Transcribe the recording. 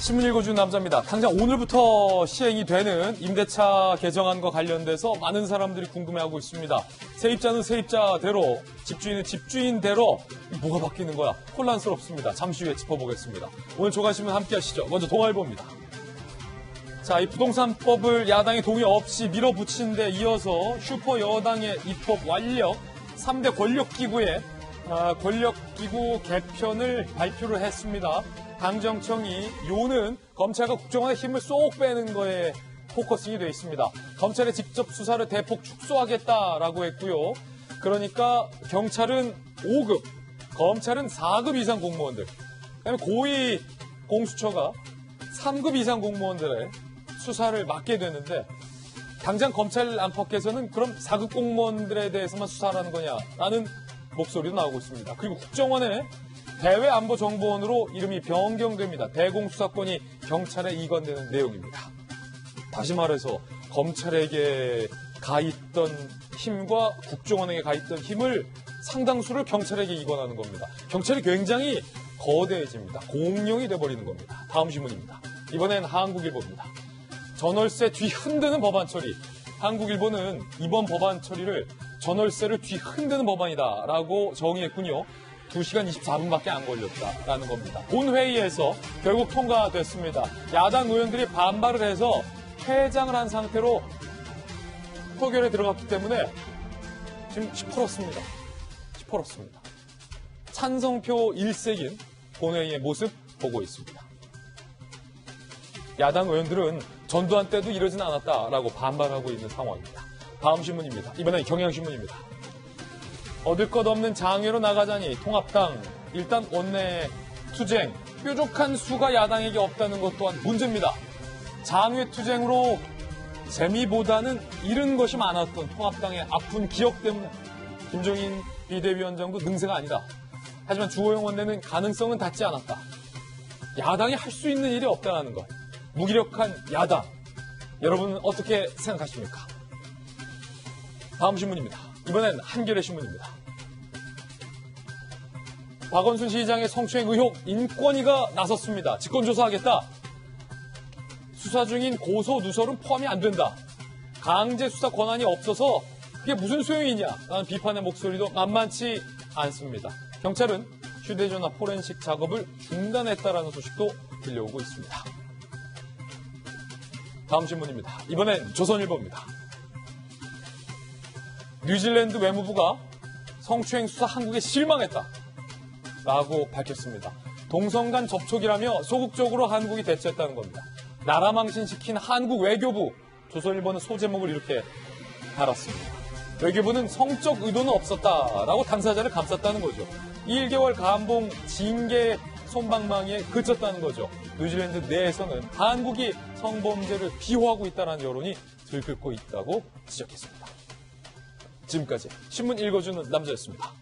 신문 읽어주는 남자입니다. 당장 오늘부터 시행이 되는 임대차 개정안과 관련돼서 많은 사람들이 궁금해하고 있습니다. 세입자는 세입자대로, 집주인은 집주인대로 뭐가 바뀌는 거야? 혼란스럽습니다. 잠시 후에 짚어보겠습니다. 오늘 조간신문 함께 하시죠. 먼저 동아일보입니다. 자, 이 부동산법을 야당의 동의 없이 밀어붙인 데 이어서 슈퍼 여당의 입법 완력 3대 권력기구의 아, 권력기구 개편을 발표를 했습니다. 당정청이 요는 검찰과 국정원의 힘을 쏙 빼는 거에 포커싱이 되어 있습니다. 검찰의 직접 수사를 대폭 축소하겠다라고 했고요. 그러니까 경찰은 5급, 검찰은 4급 이상 공무원들, 그다음에 고위 공수처가 3급 이상 공무원들의 수사를 맡게 되는데 당장 검찰 안팎에서는 그럼 4급 공무원들에 대해서만 수사하는 거냐라는 목소리도 나오고 있습니다. 그리고 국정원의 대외안보정보원으로 이름이 변경됩니다. 대공수사권이 경찰에 이관되는 내용입니다. 다시 말해서 검찰에게 가 있던 힘과 국정원에게 가 있던 힘을 상당수를 경찰에게 이관하는 겁니다. 경찰이 굉장히 거대해집니다. 공룡이 돼버리는 겁니다. 다음 신문입니다. 이번엔 한국일보입니다. 전월세 뒤 흔드는 법안 처리. 한국일보는 이번 법안 처리를 전월세를 뒤 흔드는 법안이다라고 정의했군요. 2시간 24분밖에 안 걸렸다라는 겁니다. 본회의에서 결국 통과됐습니다. 야당 의원들이 반발을 해서 퇴장을 한 상태로 표결에 들어갔기 때문에 지금 시퍼렇습니다. 시퍼렇습니다. 찬성표 일색인 본회의의 모습 보고 있습니다. 야당 의원들은 전두환 때도 이러진 않았다라고 반발하고 있는 상황입니다. 다음 신문입니다. 이번엔 경향신문입니다. 얻을 것 없는 장외로 나가자니 통합당 일단 원내 투쟁 뾰족한 수가 야당에게 없다는 것 또한 문제입니다. 장외 투쟁으로 재미보다는 잃은 것이 많았던 통합당의 아픈 기억 때문에 김종인 비대위원장도 능세가 아니다. 하지만 주호영 원내는 가능성은 닿지 않았다. 야당이 할 수 있는 일이 없다는 것. 무기력한 야당. 여러분은 어떻게 생각하십니까? 다음 신문입니다. 이번엔 한겨레 신문입니다. 박원순 시장의 성추행 의혹 인권위가 나섰습니다. 직권조사하겠다. 수사 중인 고소 누설은 포함이 안 된다. 강제 수사 권한이 없어서 그게 무슨 소용이냐? 라는 비판의 목소리도 만만치 않습니다. 경찰은 휴대전화 포렌식 작업을 중단했다라는 소식도 들려오고 있습니다. 다음 신문입니다. 이번엔 조선일보입니다. 뉴질랜드 외무부가 성추행 수사 한국에 실망했다. 라고 밝혔습니다. 동성 간 접촉이라며 소극적으로 한국이 대처했다는 겁니다. 나라 망신시킨 한국 외교부. 조선일보는 소제목을 이렇게 달았습니다. 외교부는 성적 의도는 없었다라고 당사자를 감쌌다는 거죠. 1개월 감봉 징계 손방망이에 그쳤다는 거죠. 뉴질랜드 내에서는 한국이 성범죄를 비호하고 있다는 여론이 들끓고 있다고 지적했습니다. 지금까지 신문 읽어주는 남자였습니다.